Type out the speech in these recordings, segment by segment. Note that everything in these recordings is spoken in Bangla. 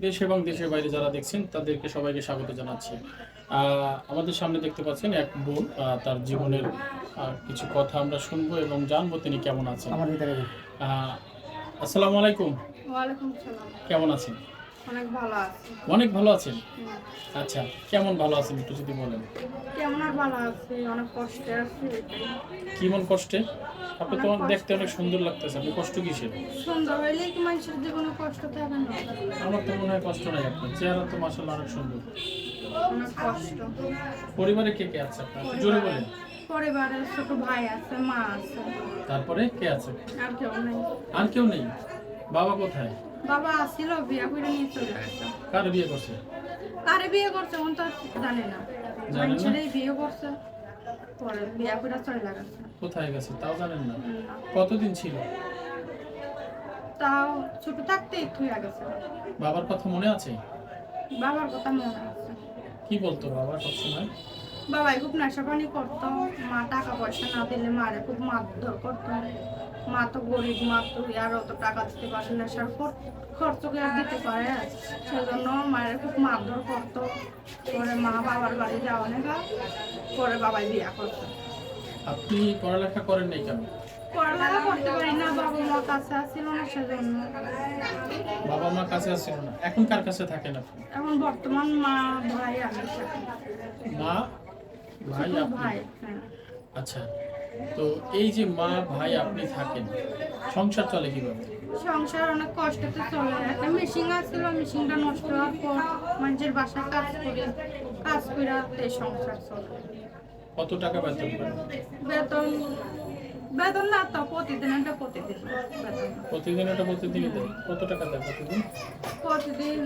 দেশ এবং দেশের বাইরে যারা দেখছেন তাদেরকে সবাইকে স্বাগত জানাচ্ছি। আমাদের সামনে দেখতে পাচ্ছেন এক বোন তার জীবনের কিছু কথা আমরা শুনব এবং জানব তিনি কেমন আছেন। আসসালামু আলাইকুম। কেমন আছেন? অনেক ভালো আছি। অনেক ভালো আছেন? আচ্ছা কেমন ভালো আছেন একটু যদি বলেন? কেমন আর ভালো আছি? অনেক কষ্টে আছি এটাই। কেমন কষ্টে? আপনি তো দেখতে অনেক সুন্দর লাগতেছে আপনি কষ্ট কিসের? সুন্দর হইলে কি মানুষের জীবনে কষ্ট থাকে না? আমার তো মনে হয় কষ্ট নাই আপনার চেহারা তো মাসাল্লাহ অনেক সুন্দর। অনেক কষ্ট। পরিবারে কে কে আছে আপনার? জোরে বলেন। ছোট ভাই আছে মা আছে। তারপরে কে আছে? আর কেউ নেই। আর কেউ নেই? বাবা কোথায়? বাবা আসছিল বিয়া করে নিয়ে চলে গেছে। কার বিয়ে করছে? কারে বিয়ে করছে ওন তো জানে না। না? মানুষেরই বিয়ে করছে পরে বিয়া করে চলে গেছে। কোথায় গেছে? তাও জানেন না। কতদিন ছিল? তাও ছোট থাকতে একটু গেছে। বাবার কথা মনে আছে? বাবার কথা মনে আছে। কি বলতো বাবা সবসময় বাবাই খুব নেশা পানি করতো মা টাকা পয়সা না দিলে মারে খুব মারধর করতো। মা তো গরিব মা তো আর অত টাকা দিতে পারে নেশার খর- খরচ করে আর দিতে পারে? সেজন্য মায়ের খুব মারধর করতো। পরে মা বাবার বাড়ি যাওয়া নেগা পরে বাবাই বিয়া করতো। আপনি পড়ালেখা করেন নাই কেন? পড়ালেখা করতে পারি না বাবা মা কাছে আসছিল না সেজন্য। বাবা মা কাছে আসছিল না। এখন কার কাছে থাকেন আপনি? এখন বর্তমান মা ভাই আমি মা ভাই ভাই হ্যাঁ। আচ্ছা। তো এই যে মা ভাই আপনি থাকেন সংসার চলে কীভাবে? সংসার অনেক কষ্টতে চলে একটা মেশিন আসছিল মেশিনটা নষ্ট হওয়ার পর মানুষের বাসায় কাজ করে কাজ করে এই সংসার চলে। কত টাকা বেতন বেতন বেতন না তো প্রতিদিন একটা প্রতিদিন বেতন। না। প্রতিদিন দেয় কত টাকা দেয় প্রতিদিন? প্রতিদিন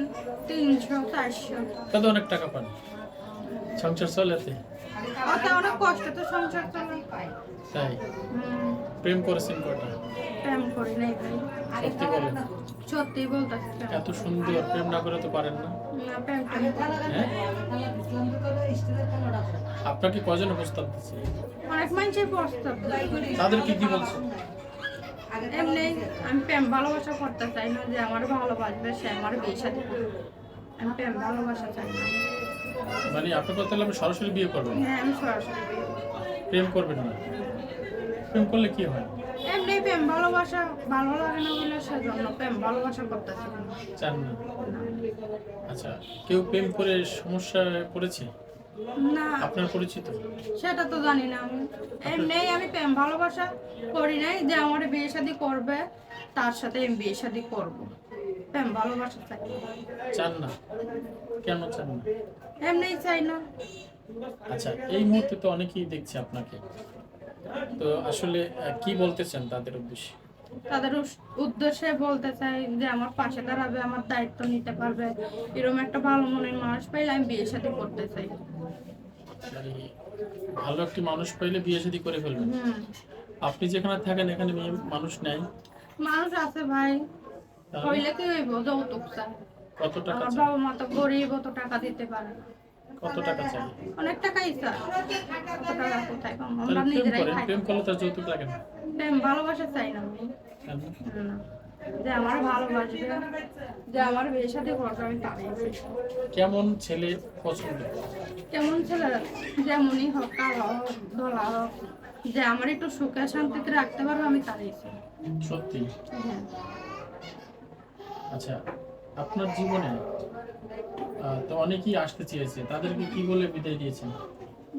তিনশো চারশো। কত অনেক টাকা পান। সংসার চলেতে অনেক কষ্টতে সংসার চলে। তাই? প্রেম করেছেন কয়টা? প্রেম করি নাই ভাই। সত্যি বলেন সত্যি বলতেছি এত সুন্দর প্রেম না করে তো পারেন না। না প্রেম। হ্যাঁ? আপনাকে কজনে প্রস্তাব দিচ্ছে অনেক মানুষের প্রস্তাব। তাদের কি কি বলছে? এমনি আমি প্রেম ভালোবাসা করতে চাই না যে আমার ভালোবাসবে সে আমার বিয়ে সাথে আমি প্রেম ভালোবাসা চাই না। মানে আপনার কথা আপনি সরাসরি বিয়ে করবেন হ্যাঁ আমি সরাসরি বিয়ে করব। প্রেম করবেন না। প্রেম করলে কি হয়? এমনি প্রেম ভালোবাসা ভালো লাগে না বলে সেজন্য প্রেম ভালোবাসা চান না। আচ্ছা কেউ প্রেম করে সমস্যায় পড়েছে? না। আপনার পরিচিত? সেটা তো জানি না আমি। এমনি আমি প্রেম ভালোবাসা করি নাই যে আমার বিয়ে শাদি করবে তার সাথে আমি বিয়ে শাদি করব। প্রেম ভালোবাসা চাই চান না। কেন চান না? চাই না। আচ্ছা এই মুহূর্তে তো অনেকেই দেখছে আপনাকে। তো আসলে কি বলতে চান তাদের উদ্দেশ্যে? তাদের উদ্দেশ্যে বলতে চাই যে আমার পাশে দাঁড়াবে আমার দায়িত্ব নিতে পারবে। এরকম একটা ভালো মনের মানুষ পাইলে আমি বিয়ে সাথে করতে চাই। মানে ভালো একটি মানুষ পাইলে বিয়ে শাদী করে ফেলবেন। হুম। আপনি যেখানে থাকেন এখানে মেয়ে মানুষ নেই? মানুষ আছে ভাই। হইলে কি হইব? যৌতুক চাই। কত টাকা বাবা মা তো গরিব অত টাকা দিতে পারে কত টাকা চাই? অনেক টাকাই চাই। অত টাকা কোথায় পাবো? আমরা নিজেরাই খাই প্রেম করলে তার যৌতুক লাগে না। প্রেম ভালোবাসা চাই না আমি। না। যে আমার ভালোবাসবে যে আমার বিয়ে সাথে করবে আমি তারই কেমন ছেলে পছন্দ? কেমন ছেলে? যেমনই হোক কালো হোক ধলা হোক যে আমার একটু সুখে শান্তিতে রাখতে পারবে আমি তারই সত্যি? হ্যাঁ। আচ্ছা আপনার জীবনে তো অনেকেই আসতে চেয়েছে তাদেরকে কি বলে বিদায় দিয়েছেন?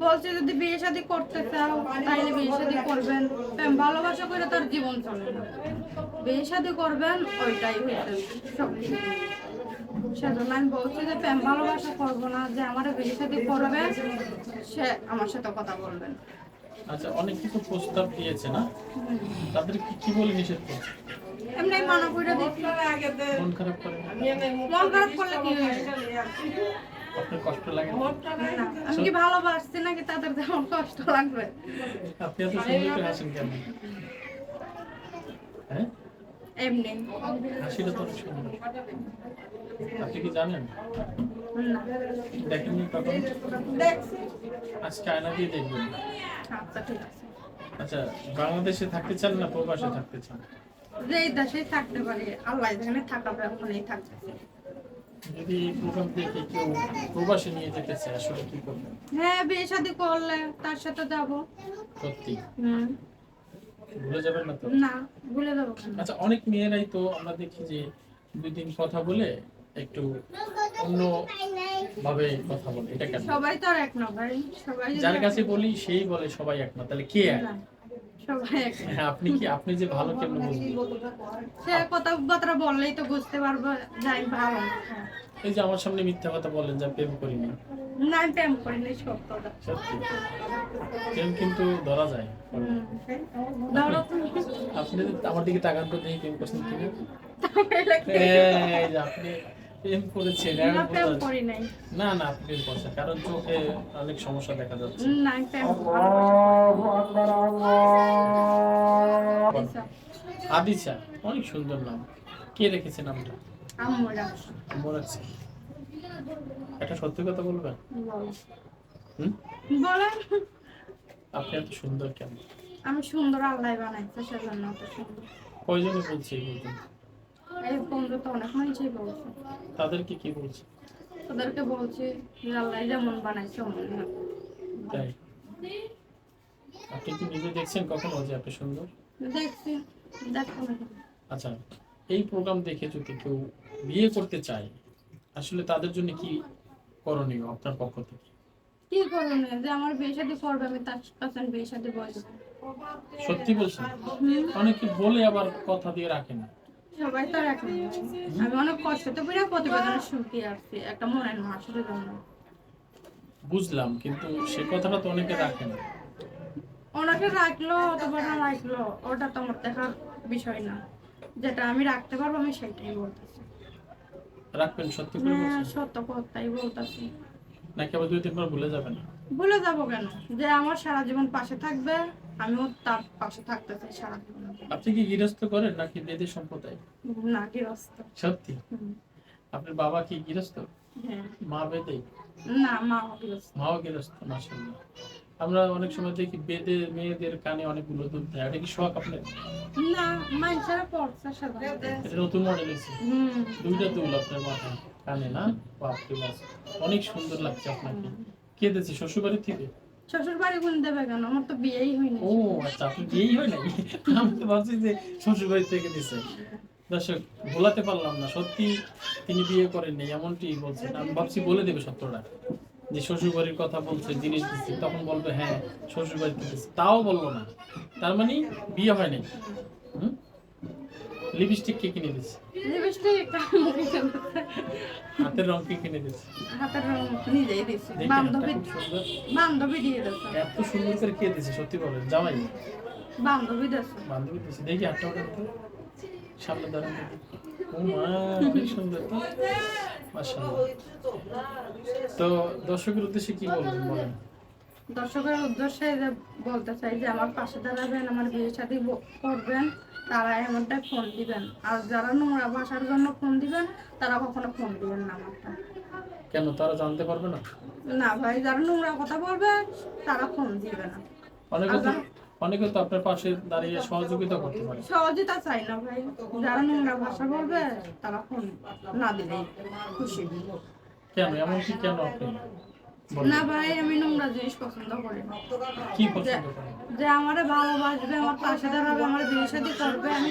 বলছে যদি বিয়ে শাদী করতে চাও তাইলে বিয়ে শাদী করবেন। প্রেম ভালোবাসা করে তার জীবন চলে না। বিয়ে শাদী করবেন ওইটাই হইতে সব সেজন্য আমি বলছি যে প্রেম ভালোবাসা করব না যে আমার বিয়ে শাদী করবে সে আমার সাথে কথা বলবেন আচ্ছা অনেক কিছু প্রস্তাব দিয়েছে না? তাদের কি কি বলে নিষেধ করছে? এমনি মানা করে দিচ্ছি মন খারাপ করে মন খারাপ করলে কি হয়েছে আপনার কষ্ট লাগে না? না, আমি কি ভালোবাসছি নাকি তাদের তেমন কষ্ট লাগবে? আপনি এত সুন্দর করে হাসেন কেন? হ্যাঁ? এমনি। হাসিটা তো সুন্দর। আপনি কি জানেন? দেখেননি কখন? আজকে আয়না দিয়ে দেখবেন। আচ্ছা আচ্ছা বাংলাদেশে থাকতে চান না প্রবাসে থাকতে চান? যেই দেশেই থাকতে পারি আল্লাহ যেখানে থাকাবে ওখানেই থাকতে যদি প্রোগ্রাম দেখে কেউ প্রবাসে নিয়ে যেতে চায় আসলে কি করবে? হ্যাঁ বিয়ে শাদি করলে তার সাথে যাব। সত্যি? হুম। ভুলে যাবেন না তো? না ভুলে যাব আচ্ছা অনেক মেয়েরাই তো আমরা দেখি যে দুই দিন কথা বলে একটু অন্য ভাবে কথা বলে। এটা কেন? সবাই তো আর এক না ভাই সবাই যার কাছে বলি সেই বলে সবাই এক না তাহলে কে এক? সবাই না। হ্যাঁ আপনি কি আপনি যে ভালো কেমন বুঝবেন? সে কথা বললেই তো বুঝতে পারব যাই ভালো। এই যে আমার সামনে মিথ্যা কথা বলেন যে প্রেম করিনি না। আমি প্রেম করিনি সত্যটা সত্যি। প্রেম কিন্তু ধরা যায়। আপনি আমার দিকে তাকান তো দেখি প্রেম করছেন কিনা? এই যে আপনি প্রেম করেছেন না প্রেম করি নাই। না না প্রেম করছেন কারণ চোখে অনেক সমস্যা দেখা যাচ্ছে। না প্রেম আদিশা অনেক সুন্দর নাম। কে রেখেছে নামটা? আম্মু রাখছি রাখছি একটা সত্যি কথা বলবেন? হুম? বলেন। আপনি এত সুন্দর কেন? আমি সুন্দর আল্লাহ বানাইছে সেজন্য সুন্দর। কয়জনে বলছে এই? এই বন্ধু তো অনেক মানুষই বলছে। তাদেরকে কি বলছে? ওদেরকে বলছি যে আল্লাহ যেমন বানাইছে অমন না তাই। আপনি কি নিজে দেখছেন কখনো যে আপনি সুন্দর? দেখছি দেখো আচ্ছা এই প্রোগ্রাম দেখে যদি কেউ বিয়ে করতে চায় আসলে তাদের জন্য কি করণীয় আপনার পক্ষ থেকে? কি করুন যে আমার বিয়ে শাদী করবে আমি তার কাছে বিয়ে শাদী বলব সত্যি বলছেন? অনেকে বলে আবার কথা দিয়ে রাখে না। সবাই তো আর আমি অনেক কষ্টতে প্রতিবেদনের শুনতে আসছি একটা মনের জন্য বুঝলাম কিন্তু সে কথাটা তো অনেকে রাখে না। ওনাকে রাখল অথবা না রাখল ওটা তো আমার দেখার বিষয় না। যেটা আমি রাখতে পারব আমি সেটাই বলতেছি। রাখবেন সত্যি করে হ্যাঁ সত্য কথাই বলতেছি। নাকি আবার দুই তিনবার ভুলে যাবেন? ভুলে যাব কেন? যে আমার সারা জীবন পাশে থাকবে আমিও তার পাশে থাকতে চাই সারা জীবন আপনি কি গৃহস্থ করেন নাকি বেদে সম্প্রদায়? না গৃহস্থ। সত্যি? আপনার বাবা কি গৃহস্থ? হ্যাঁ। মা বেদে? না মা গৃহস্থ। মাও গৃহস্থ মাসাল্লাহ আমরা অনেক সময় দেখি বেদে মেয়েদের কানে অনেকগুলো দুধ দেয়। এটা কি শখ আপনার? না মানুষেরা পড়ছে সাধারণত এটা নতুন মডেল হুম। দুইটা দুল আপনার মাথায়। কানে না? বাপরে বাপ। অনেক সুন্দর লাগছে আপনাকে। কে দিয়েছে? শ্বশুর বাড়ি থেকে? শ্বশুর বাড়ি গুণ দেবে কেন? আমার তো বিয়েই হয়নি ও আচ্ছা আপনি আমি তো ভাবছি যে থেকে পারলাম না। সত্যি তিনি বিয়ে করেননি এমনটি বলছেন। আমি ভাবছি বলে দেবে যে কথা বলছে, জিনিস দিচ্ছে, তখন বলবে হ্যাঁ শ্বশুর বাড়িতে দিচ্ছে। তাও বলল না। তার মানে বিয়ে হয় নাই। লিপস্টিক কে কিনে দিচ্ছে লিপস্টিক হাতের রং কে কিনে দিচ্ছে হাতের রং নিজেই দিছি। বান্ধবী বান্ধবী দিয়ে দিচ্ছে এত সুন্দর করে কে দিছে সত্যি বলেন জামাই বান্ধবী দিচ্ছে বান্ধবী দিছে। দেখি হাতটা ওটা তো সামনে দাঁড়ান দেখি। ও মা অনেক সুন্দর তো। মাশাআল্লাহ। তো দর্শকের উদ্দেশ্যে কি বলবেন বলেন? দর্শকের উদ্দেশ্যে যে বলতে চাই যে আমার পাশে দাঁড়াবেন আমার বিয়ে সাথে করবেন তারা এমনটাই ফোন দিবেন। আর যারা নোংরা ভাষার জন্য ফোন দিবেন তারা কখনো ফোন দিবেন না আমারটা। কেন? তারা জানতে পারবে না? না ভাই যারা নোংরা কথা বলবে তারা ফোন দিবে না। অনেকে তো। অনেকে তো আপনার পাশে দাঁড়িয়ে সহযোগিতা করতে পারে। সহজেতা চাই না ভাই। যারা নোংরা ভাষা বলবে তারা ফোন না দিলেই খুশি। কেন? এমন কি কেন আপনি? না ভাই আমি নোংরা জিনিস পছন্দ করি কি পছন্দ করেন? যে আমারে ভালোবাসবে আমার পাশে দাঁড়াবে আমার বিয়ে শাদী করবে আমি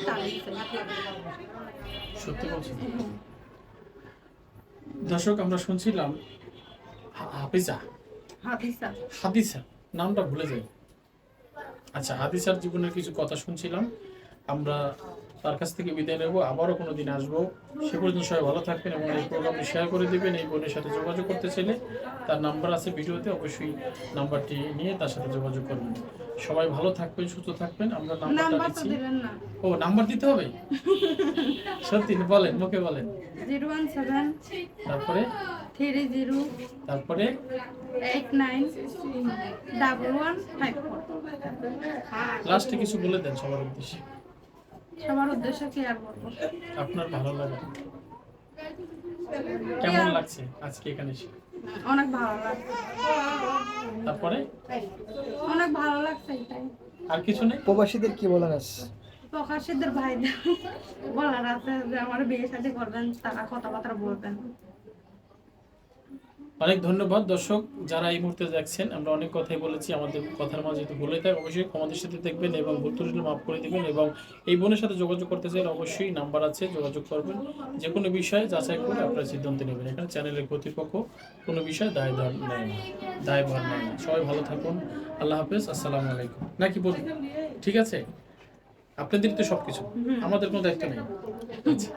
সত্যি বলছেন? দর্শক আমরা শুনছিলাম হাফিজা। হাদিসা হাদিসা নামটা ভুলে যাই। আচ্ছা হাদিসার জীবনের কিছু কথা শুনছিলাম। আমরা তার কাছ থেকে বিদায় নেব আবারও কোনো দিন আসব। সে পর্যন্ত সবাই ভালো থাকবেন এবং এই প্রোগ্রামটি শেয়ার করে দিবেন এই বোনের সাথে যোগাযোগ করতে চাইলে তার নাম্বার আছে ভিডিওতে অবশ্যই নাম্বারটি নিয়ে তার সাথে যোগাযোগ করবেন। সবাই ভালো থাকবেন সুস্থ থাকবেন। আমরা নাম্বারটা দিচ্ছি। ও নাম্বার দিতে হবে? সত্যি বলেন মুখে বলেন। জিরো ওয়ান সেভেন তারপরে? থ্রি জিরো তারপরে? Eight nine double one five লাস্টে কিছু বলে দেন সবার উদ্দেশ্যে। সবার উদ্দেশ্য কি আর বলব? আপনার ভালো লাগে? কেমন লাগছে আজকে এখানে এসে? অনেক ভালো লাগছে। তারপরে? অনেক ভালো লাগছে এটাই। আর কিছু নেই? প্রবাসীদের কি বলার আছে? প্রকাশীদের ভাইদের বলার আছে যে আমার বিয়ে সাথে করবেন তারা কথাবার্তা বলবেন। অনেক ধন্যবাদ দর্শক যারা এই মুহূর্তে দেখছেন। আমরা অনেক কথাই বলেছি, আমাদের কথার মাঝে যদি ভুলে থাকে অবশ্যই ক্ষমাদের সাথে দেখবেন এবং ভুল মাফ করে দিবেন এবং এই বোনের সাথে যোগাযোগ করতে চাইলে অবশ্যই নাম্বার আছে, যোগাযোগ করবেন। যে কোনো বিষয়ে যাচাই করে আপনারা সিদ্ধান্ত নেবেন। এখানে চ্যানেলের কর্তৃপক্ষ কোনো বিষয়ে দায় দায় নেয় না দায়ভার নেয় না। সবাই ভালো থাকুন, আল্লাহ হাফেজ, আসসালামু আলাইকুম। নাকি বলুন? ঠিক আছে? আপনাদের তো সবকিছু। আমাদের কোনো দায়িত্ব নেই। আচ্ছা।